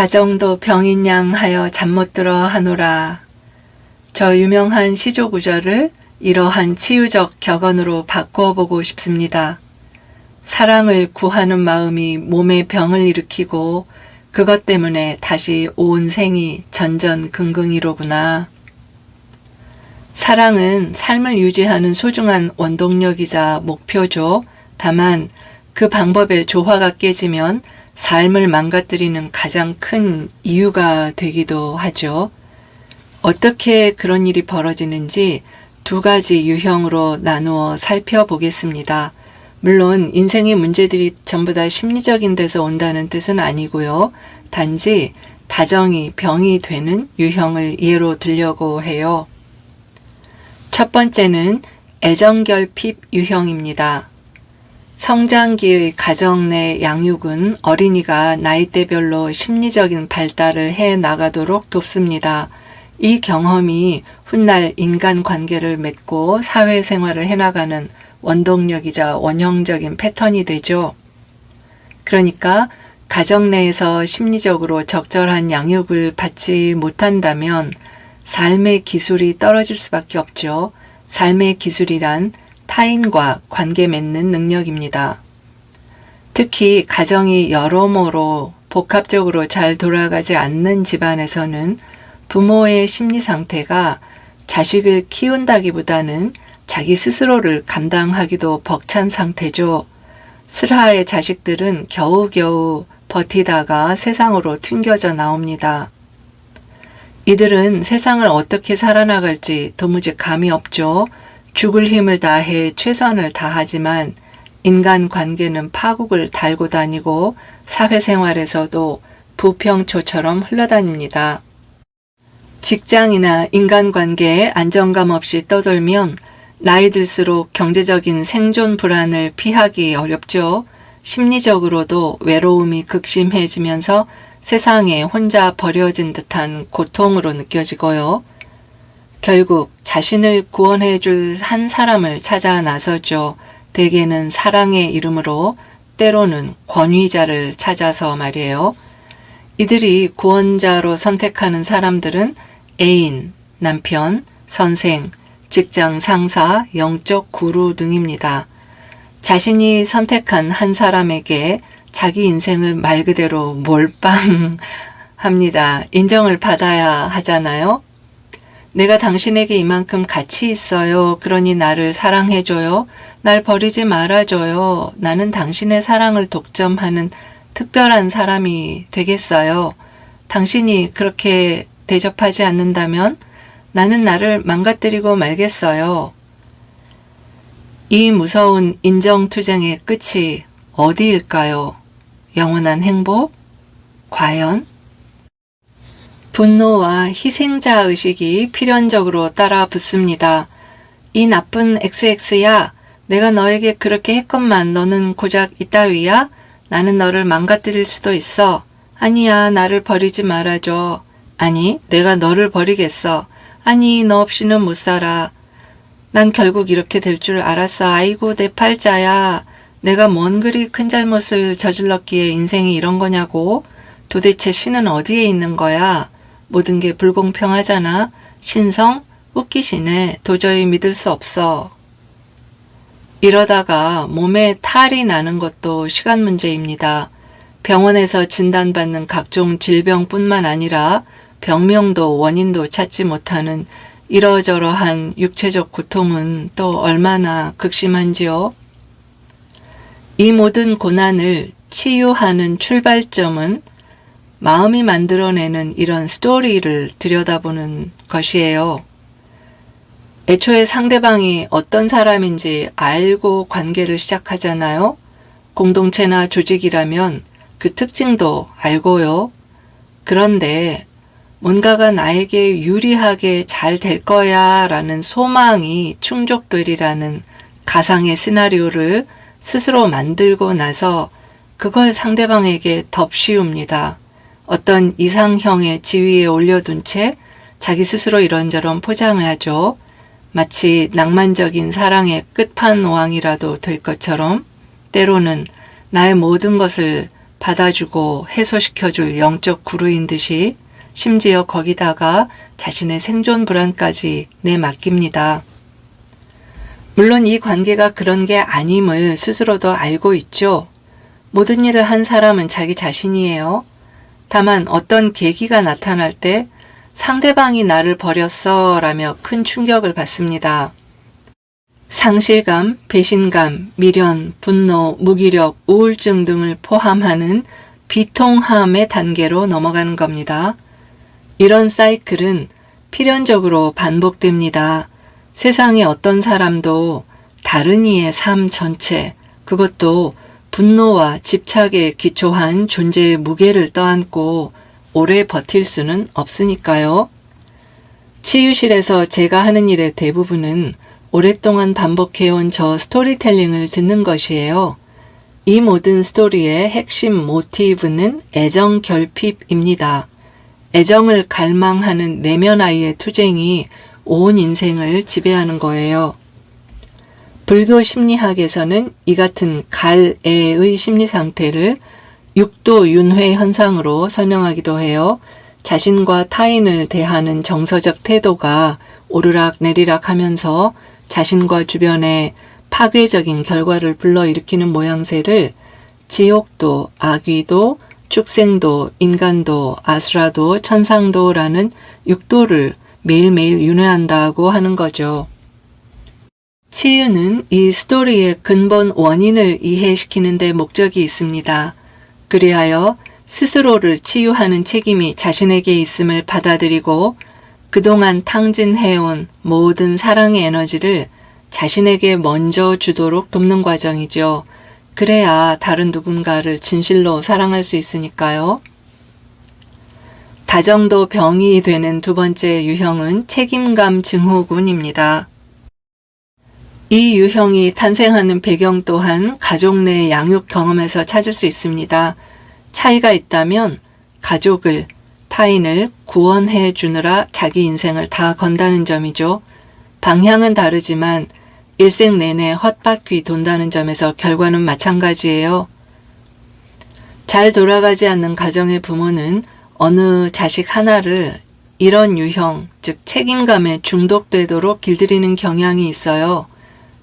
가정도 병인 양 하여 잠 못 들어 하노라. 저 유명한 시조 구절을 이러한 치유적 격언으로 바꾸어 보고 싶습니다. 사랑을 구하는 마음이 몸에 병을 일으키고 그것 때문에 다시 온 생이 전전긍긍이로구나. 사랑은 삶을 유지하는 소중한 원동력이자 목표죠. 다만 그 방법의 조화가 깨지면 삶을 망가뜨리는 가장 큰 이유가 되기도 하죠. 어떻게 그런 일이 벌어지는지 두 가지 유형으로 나누어 살펴보겠습니다. 물론 인생의 문제들이 전부 다 심리적인 데서 온다는 뜻은 아니고요. 단지 다정이 병이 되는 유형을 예로 들려고 해요. 첫 번째는 애정결핍 유형입니다. 성장기의 가정 내 양육은 어린이가 나이대별로 심리적인 발달을 해 나가도록 돕습니다. 이 경험이 훗날 인간 관계를 맺고 사회생활을 해나가는 원동력이자 원형적인 패턴이 되죠. 그러니까 가정 내에서 심리적으로 적절한 양육을 받지 못한다면 삶의 기술이 떨어질 수밖에 없죠. 삶의 기술이란 타인과 관계 맺는 능력입니다. 특히 가정이 여러모로 복합적으로 잘 돌아가지 않는 집안에서는 부모의 심리 상태가 자식을 키운다기보다는 자기 스스로를 감당하기도 벅찬 상태죠. 슬하의 자식들은 겨우겨우 버티다가 세상으로 튕겨져 나옵니다. 이들은 세상을 어떻게 살아나갈지 도무지 감이 없죠. 죽을 힘을 다해 최선을 다하지만 인간 관계는 파국을 달고 다니고 사회생활에서도 부평초처럼 흘러다닙니다. 직장이나 인간관계에 안정감 없이 떠돌면 나이 들수록 경제적인 생존 불안을 피하기 어렵죠. 심리적으로도 외로움이 극심해지면서 세상에 혼자 버려진 듯한 고통으로 느껴지고요. 결국 자신을 구원해 줄 한 사람을 찾아 나서죠. 대개는 사랑의 이름으로 때로는 권위자를 찾아서 말이에요. 이들이 구원자로 선택하는 사람들은 애인, 남편, 선생, 직장 상사, 영적 구루 등입니다. 자신이 선택한 한 사람에게 자기 인생을 말 그대로 몰빵합니다. 인정을 받아야 하잖아요. 내가 당신에게 이만큼 가치 있어요. 그러니 나를 사랑해줘요. 날 버리지 말아줘요. 나는 당신의 사랑을 독점하는 특별한 사람이 되겠어요. 당신이 그렇게 대접하지 않는다면 나는 나를 망가뜨리고 말겠어요. 이 무서운 인정투쟁의 끝이 어디일까요? 영원한 행복? 과연? 분노와 희생자 의식이 필연적으로 따라 붙습니다. 이 나쁜 XX야, 내가 너에게 그렇게 했건만 너는 고작 이따위야? 나는 너를 망가뜨릴 수도 있어. 아니야, 나를 버리지 말아줘. 아니, 내가 너를 버리겠어. 아니, 너 없이는 못 살아. 난 결국 이렇게 될 줄 알았어. 아이고, 내 팔자야. 내가 뭔 그리 큰 잘못을 저질렀기에 인생이 이런 거냐고. 도대체 신은 어디에 있는 거야? 모든 게 불공평하잖아. 신성? 웃기시네. 도저히 믿을 수 없어. 이러다가 몸에 탈이 나는 것도 시간 문제입니다. 병원에서 진단받는 각종 질병뿐만 아니라 병명도 원인도 찾지 못하는 이러저러한 육체적 고통은 또 얼마나 극심한지요? 이 모든 고난을 치유하는 출발점은 마음이 만들어내는 이런 스토리를 들여다보는 것이에요. 애초에 상대방이 어떤 사람인지 알고 관계를 시작하잖아요. 공동체나 조직이라면 그 특징도 알고요. 그런데 뭔가가 나에게 유리하게 잘 될 거야 라는 소망이 충족되리라는 가상의 시나리오를 스스로 만들고 나서 그걸 상대방에게 덮씌웁니다. 어떤 이상형의 지위에 올려둔 채 자기 스스로 이런저런 포장을 하죠. 마치 낭만적인 사랑의 끝판왕이라도 될 것처럼 때로는 나의 모든 것을 받아주고 해소시켜줄 영적 구루인 듯이 심지어 거기다가 자신의 생존 불안까지 내맡깁니다. 물론 이 관계가 그런 게 아님을 스스로도 알고 있죠. 모든 일을 한 사람은 자기 자신이에요. 다만 어떤 계기가 나타날 때 상대방이 나를 버렸어 라며 큰 충격을 받습니다. 상실감, 배신감, 미련, 분노, 무기력, 우울증 등을 포함하는 비통함의 단계로 넘어가는 겁니다. 이런 사이클은 필연적으로 반복됩니다. 세상의 어떤 사람도 다른 이의 삶 전체, 그것도 분노와 집착에 기초한 존재의 무게를 떠안고 오래 버틸 수는 없으니까요. 치유실에서 제가 하는 일의 대부분은 오랫동안 반복해온 저 스토리텔링을 듣는 것이에요. 이 모든 스토리의 핵심 모티브는 애정 결핍입니다. 애정을 갈망하는 내면 아이의 투쟁이 온 인생을 지배하는 거예요. 불교 심리학에서는 이 같은 갈애의 심리 상태를 육도 윤회 현상으로 설명하기도 해요. 자신과 타인을 대하는 정서적 태도가 오르락 내리락 하면서 자신과 주변에 파괴적인 결과를 불러일으키는 모양새를 지옥도, 악귀도, 축생도, 인간도, 아수라도, 천상도라는 육도를 매일매일 윤회한다고 하는 거죠. 치유는 이 스토리의 근본 원인을 이해시키는 데 목적이 있습니다. 그리하여 스스로를 치유하는 책임이 자신에게 있음을 받아들이고 그동안 탕진해온 모든 사랑의 에너지를 자신에게 먼저 주도록 돕는 과정이죠. 그래야 다른 누군가를 진실로 사랑할 수 있으니까요. 다정도 병이 되는 두 번째 유형은 책임감 증후군입니다. 이 유형이 탄생하는 배경 또한 가족 내 양육 경험에서 찾을 수 있습니다. 차이가 있다면 가족을, 타인을 구원해 주느라 자기 인생을 다 건다는 점이죠. 방향은 다르지만 일생 내내 헛바퀴 돈다는 점에서 결과는 마찬가지예요. 잘 돌아가지 않는 가정의 부모는 어느 자식 하나를 이런 유형, 즉 책임감에 중독되도록 길들이는 경향이 있어요.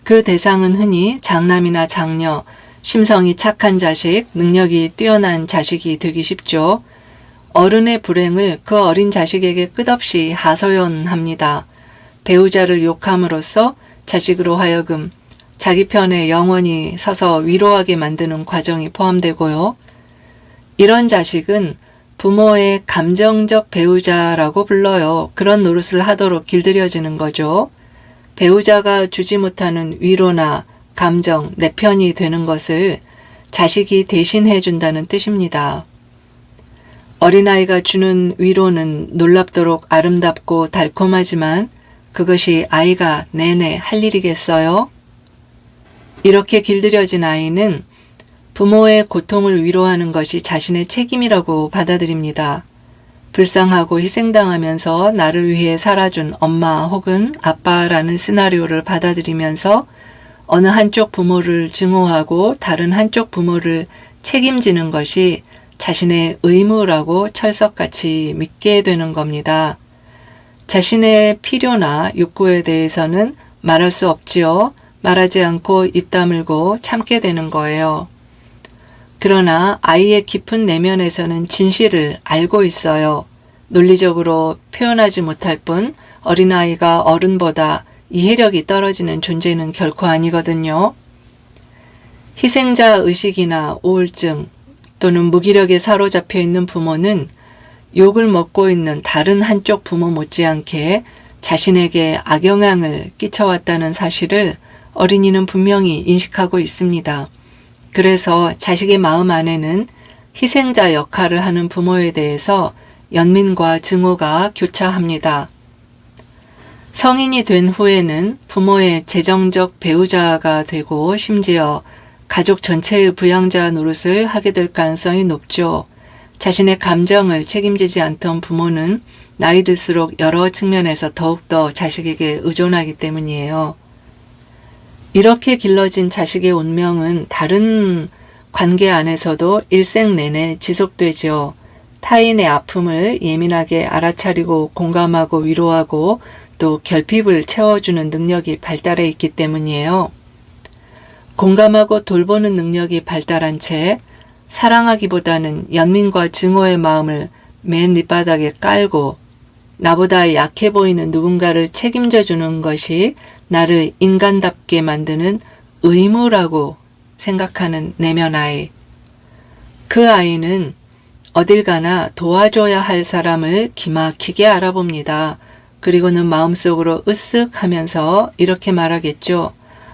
그 대상은 흔히 장남이나 장녀, 심성이 착한 자식, 능력이 뛰어난 자식이 되기 쉽죠. 어른의 불행을 그 어린 자식에게 끝없이 하소연합니다. 배우자를 욕함으로써 자식으로 하여금 자기 편에 영원히 서서 위로하게 만드는 과정이 포함되고요. 이런 자식은 부모의 감정적 배우자라고 불러요. 그런 노릇을 하도록 길들여지는 거죠. 배우자가 주지 못하는 위로나 감정, 내 편이 되는 것을 자식이 대신해 준다는 뜻입니다. 어린아이가 주는 위로는 놀랍도록 아름답고 달콤하지만 그것이 아이가 내내 할 일이겠어요? 이렇게 길들여진 아이는 부모의 고통을 위로하는 것이 자신의 책임이라고 받아들입니다. 불쌍하고 희생당하면서 나를 위해 살아준 엄마 혹은 아빠라는 시나리오를 받아들이면서 어느 한쪽 부모를 증오하고 다른 한쪽 부모를 책임지는 것이 자신의 의무라고 철석같이 믿게 되는 겁니다. 자신의 필요나 욕구에 대해서는 말할 수 없지요. 말하지 않고 입 다물고 참게 되는 거예요. 그러나 아이의 깊은 내면에서는 진실을 알고 있어요. 논리적으로 표현하지 못할 뿐 어린아이가 어른보다 이해력이 떨어지는 존재는 결코 아니거든요. 희생자 의식이나 우울증 또는 무기력에 사로잡혀 있는 부모는 욕을 먹고 있는 다른 한쪽 부모 못지않게 자신에게 악영향을 끼쳐왔다는 사실을 어린이는 분명히 인식하고 있습니다. 그래서 자식의 마음 안에는 희생자 역할을 하는 부모에 대해서 연민과 증오가 교차합니다. 성인이 된 후에는 부모의 재정적 배우자가 되고 심지어 가족 전체의 부양자 노릇을 하게 될 가능성이 높죠. 자신의 감정을 책임지지 않던 부모는 나이 들수록 여러 측면에서 더욱더 자식에게 의존하기 때문이에요. 이렇게 길러진 자식의 운명은 다른 관계 안에서도 일생 내내 지속되죠. 타인의 아픔을 예민하게 알아차리고 공감하고 위로하고 또 결핍을 채워주는 능력이 발달해 있기 때문이에요. 공감하고 돌보는 능력이 발달한 채 사랑하기보다는 연민과 증오의 마음을 맨 밑바닥에 깔고 나보다 약해 보이는 누군가를 책임져 주는 것이 나를 인간답게 만드는 의무라고 생각하는 내면 아이. 그 아이는 어딜 가나 도와줘야 할 사람을 기막히게 알아봅니다. 그리고는 마음속으로 으쓱 하면서 이렇게 말하겠죠.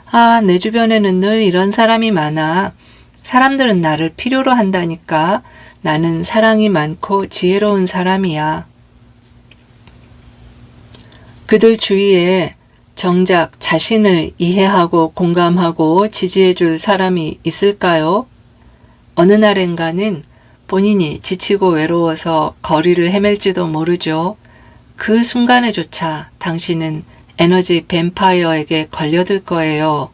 아, 내 주변에는 늘 이런 사람이 많아. 사람들은 나를 필요로 한다니까. 나는 사랑이 많고 지혜로운 사람이야. 그들 주위에 정작 자신을 이해하고 공감하고 지지해 줄 사람이 있을까요? 어느 날엔가는 본인이 지치고 외로워서 거리를 헤맬지도 모르죠. 그 순간에조차 당신은 에너지 뱀파이어에게 걸려들 거예요.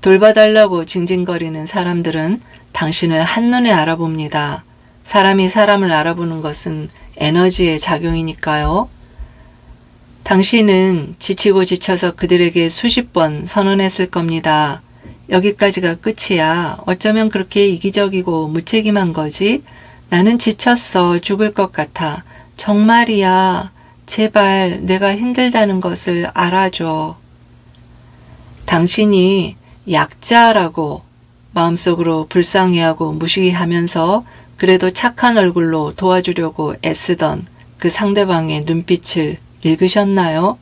돌봐달라고 징징거리는 사람들은 당신을 한눈에 알아봅니다. 사람이 사람을 알아보는 것은 에너지의 작용이니까요. 당신은 지치고 지쳐서 그들에게 수십 번 선언했을 겁니다. 여기까지가 끝이야. 어쩌면 그렇게 이기적이고 무책임한 거지? 나는 지쳤어. 죽을 것 같아. 정말이야. 제발 내가 힘들다는 것을 알아줘. 당신이 약자라고 마음속으로 불쌍해하고 무시하면서 그래도 착한 얼굴로 도와주려고 애쓰던 그 상대방의 눈빛을 읽으셨나요?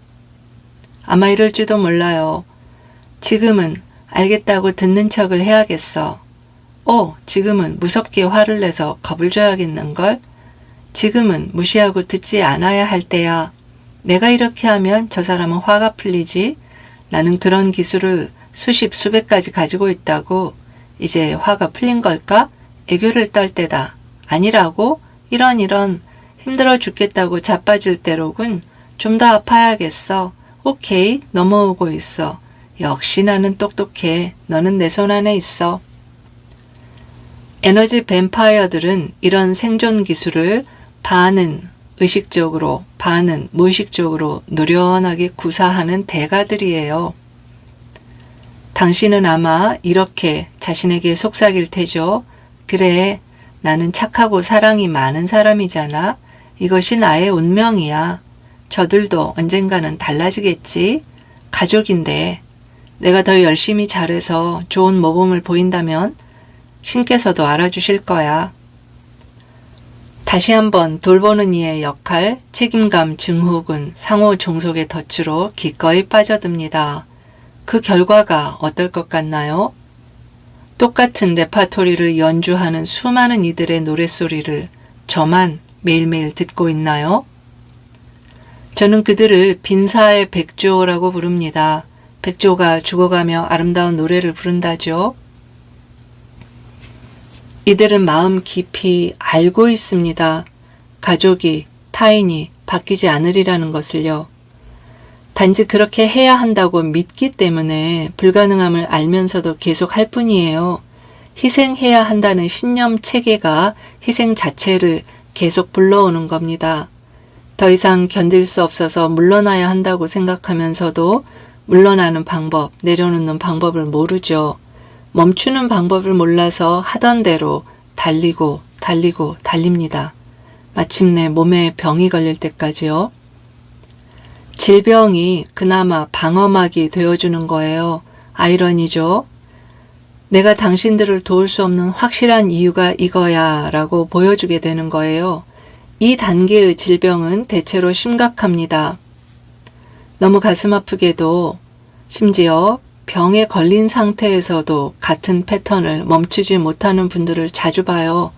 아마 이럴지도 몰라요. 지금은 알겠다고 듣는 척을 해야겠어. 오, 지금은 무섭게 화를 내서 겁을 줘야겠는걸? 지금은 무시하고 듣지 않아야 할 때야. 내가 이렇게 하면 저 사람은 화가 풀리지? 나는 그런 기술을 수십, 수백 가지 가지고 있다고. 이제 화가 풀린 걸까? 애교를 떨 때다. 아니라고? 이런 이런 힘들어 죽겠다고 자빠질 때로군. 좀 더 아파야겠어. 오케이, 넘어오고 있어. 역시 나는 똑똑해. 너는 내 손 안에 있어. 에너지 뱀파이어들은 이런 생존 기술을 반은 의식적으로, 반은 무의식적으로 노련하게 구사하는 대가들이에요. 당신은 아마 이렇게 자신에게 속삭일 테죠. 그래, 나는 착하고 사랑이 많은 사람이잖아. 이것이 나의 운명이야. 저들도 언젠가는 달라지겠지. 가족인데 내가 더 열심히 잘해서 좋은 모범을 보인다면 신께서도 알아주실 거야. 다시 한번 돌보는 이의 역할, 책임감 증후군, 상호 종속의 덫으로 기꺼이 빠져듭니다. 그 결과가 어떨 것 같나요? 똑같은 레파토리를 연주하는 수많은 이들의 노랫소리를 저만 매일매일 듣고 있나요? 저는 그들을 빈사의 백조라고 부릅니다. 백조가 죽어가며 아름다운 노래를 부른다죠. 이들은 마음 깊이 알고 있습니다. 가족이, 타인이 바뀌지 않으리라는 것을요. 단지 그렇게 해야 한다고 믿기 때문에 불가능함을 알면서도 계속 할 뿐이에요. 희생해야 한다는 신념 체계가 희생 자체를 계속 불러오는 겁니다. 더 이상 견딜 수 없어서 물러나야 한다고 생각하면서도 물러나는 방법, 내려놓는 방법을 모르죠. 멈추는 방법을 몰라서 하던 대로 달리고 달리고 달립니다. 마침내 몸에 병이 걸릴 때까지요. 질병이 그나마 방어막이 되어주는 거예요. 아이러니죠. 내가 당신들을 도울 수 없는 확실한 이유가 이거야 라고 보여주게 되는 거예요. 이 단계의 질병은 대체로 심각합니다. 너무 가슴 아프게도 심지어 병에 걸린 상태에서도 같은 패턴을 멈추지 못하는 분들을 자주 봐요.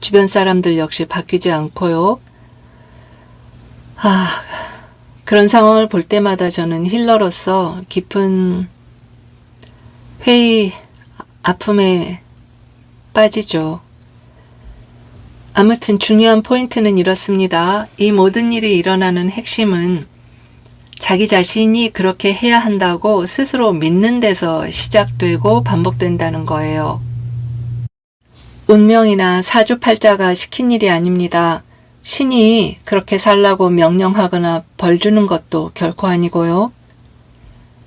주변 사람들 역시 바뀌지 않고요. 아, 그런 상황을 볼 때마다 저는 힐러로서 깊은 회의, 아픔에 빠지죠. 아무튼 중요한 포인트는 이렇습니다. 이 모든 일이 일어나는 핵심은 자기 자신이 그렇게 해야 한다고 스스로 믿는 데서 시작되고 반복된다는 거예요. 운명이나 사주팔자가 시킨 일이 아닙니다. 신이 그렇게 살라고 명령하거나 벌 주는 것도 결코 아니고요.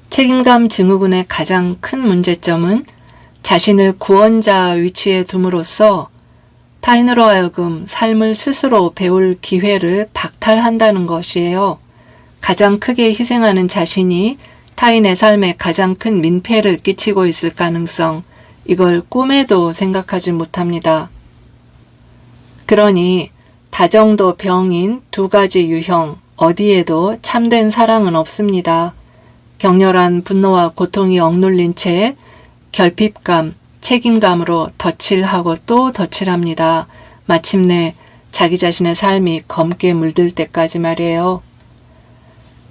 책임감 증후군의 가장 큰 문제점은 자신을 구원자 위치에 둠으로써 타인으로 하여금 삶을 스스로 배울 기회를 박탈한다는 것이에요. 가장 크게 희생하는 자신이 타인의 삶에 가장 큰 민폐를 끼치고 있을 가능성, 이걸 꿈에도 생각하지 못합니다. 그러니 다정도 병인 두 가지 유형 어디에도 참된 사랑은 없습니다. 격렬한 분노와 고통이 억눌린 채 결핍감, 책임감으로 덧칠하고 또 덧칠합니다. 마침내 자기 자신의 삶이 검게 물들 때까지 말이에요.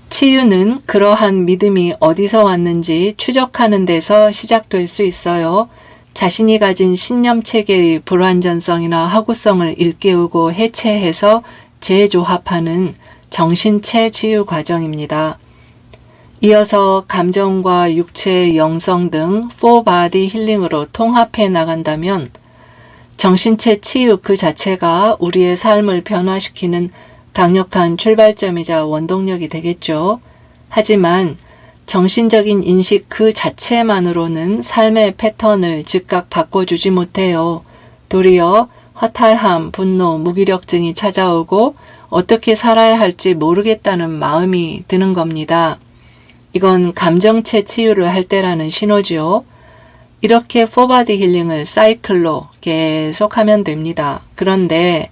치유는 그러한 믿음이 어디서 왔는지 추적하는 데서 시작될 수 있어요. 자신이 가진 신념 체계의 불완전성이나 하구성을 일깨우고 해체해서 재조합하는 정신체 치유 과정입니다. 이어서 감정과 육체, 영성 등 4바디 힐링으로 통합해 나간다면 정신체 치유 그 자체가 우리의 삶을 변화시키는 강력한 출발점이자 원동력이 되겠죠. 하지만 정신적인 인식 그 자체만으로는 삶의 패턴을 즉각 바꿔주지 못해요. 도리어 허탈함, 분노, 무기력증이 찾아오고 어떻게 살아야 할지 모르겠다는 마음이 드는 겁니다. 이건 감정체 치유를 할 때라는 신호죠. 이렇게 포바디 힐링을 사이클로 계속 하면 됩니다. 그런데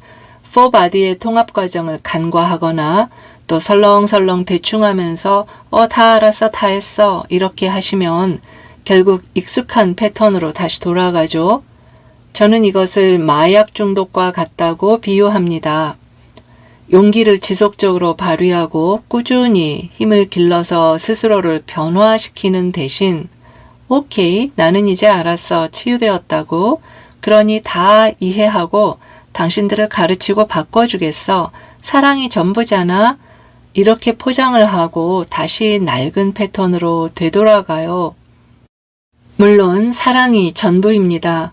포바디의 통합 과정을 간과하거나 또 설렁설렁 대충 하면서 어, 다 알았어, 다 했어. 이렇게 하시면 결국 익숙한 패턴으로 다시 돌아가죠. 저는 이것을 마약 중독과 같다고 비유합니다. 용기를 지속적으로 발휘하고 꾸준히 힘을 길러서 스스로를 변화시키는 대신 오케이, 나는 이제 알았어. 치유되었다고. 그러니 다 이해하고 당신들을 가르치고 바꿔주겠어. 사랑이 전부잖아. 이렇게 포장을 하고 다시 낡은 패턴으로 되돌아가요. 물론 사랑이 전부입니다.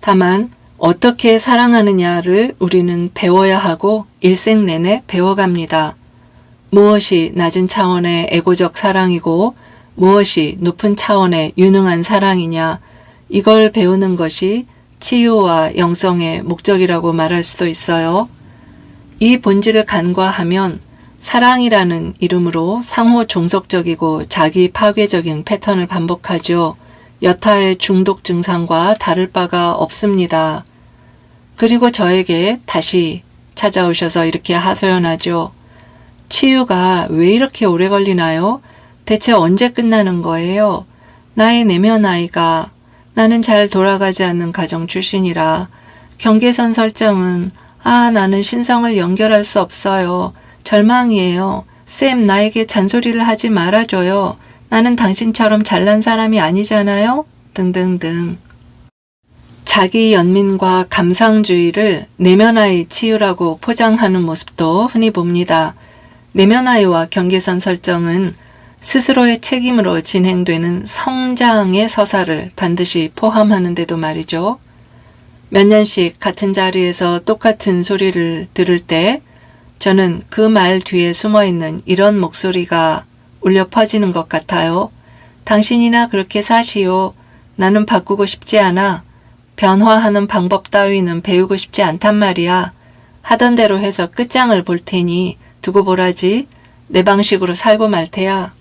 다만 어떻게 사랑하느냐를 우리는 배워야 하고 일생 내내 배워갑니다. 무엇이 낮은 차원의 에고적 사랑이고 무엇이 높은 차원의 유능한 사랑이냐 이걸 배우는 것이 치유와 영성의 목적이라고 말할 수도 있어요. 이 본질을 간과하면 사랑이라는 이름으로 상호 종속적이고 자기 파괴적인 패턴을 반복하죠. 여타의 중독 증상과 다를 바가 없습니다. 그리고 저에게 다시 찾아오셔서 이렇게 하소연하죠. 치유가 왜 이렇게 오래 걸리나요? 대체 언제 끝나는 거예요? 나의 내면 아이가 나는 잘 돌아가지 않는 가정 출신이라 경계선 설정은 아, 나는 신성을 연결할 수 없어요. 절망이에요. 쌤, 나에게 잔소리를 하지 말아줘요. 나는 당신처럼 잘난 사람이 아니잖아요? 등등등. 자기 연민과 감상주의를 내면아이 치유라고 포장하는 모습도 흔히 봅니다. 내면아이와 경계선 설정은 스스로의 책임으로 진행되는 성장의 서사를 반드시 포함하는데도 말이죠. 몇 년씩 같은 자리에서 똑같은 소리를 들을 때 저는 그 말 뒤에 숨어 있는 이런 목소리가 울려 퍼지는 것 같아요. 당신이나 그렇게 사시오. 나는 바꾸고 싶지 않아. 변화하는 방법 따위는 배우고 싶지 않단 말이야. 하던 대로 해서 끝장을 볼 테니 두고 보라지. 내 방식으로 살고 말 테야.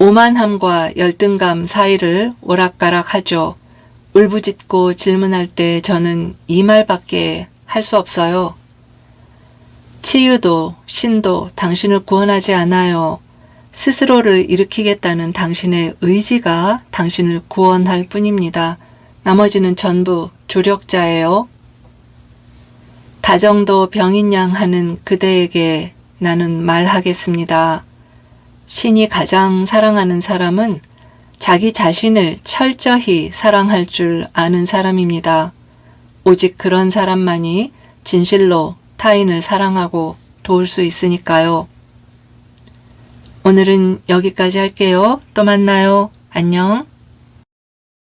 오만함과 열등감 사이를 오락가락 하죠. 울부짖고 질문할 때 저는 이 말밖에 할 수 없어요. 치유도 신도 당신을 구원하지 않아요. 스스로를 일으키겠다는 당신의 의지가 당신을 구원할 뿐입니다. 나머지는 전부 조력자예요. 다정도 병인양 하는 그대에게 나는 말하겠습니다. 신이 가장 사랑하는 사람은 자기 자신을 철저히 사랑할 줄 아는 사람입니다. 오직 그런 사람만이 진실로 타인을 사랑하고 도울 수 있으니까요. 오늘은 여기까지 할게요. 또 만나요. 안녕.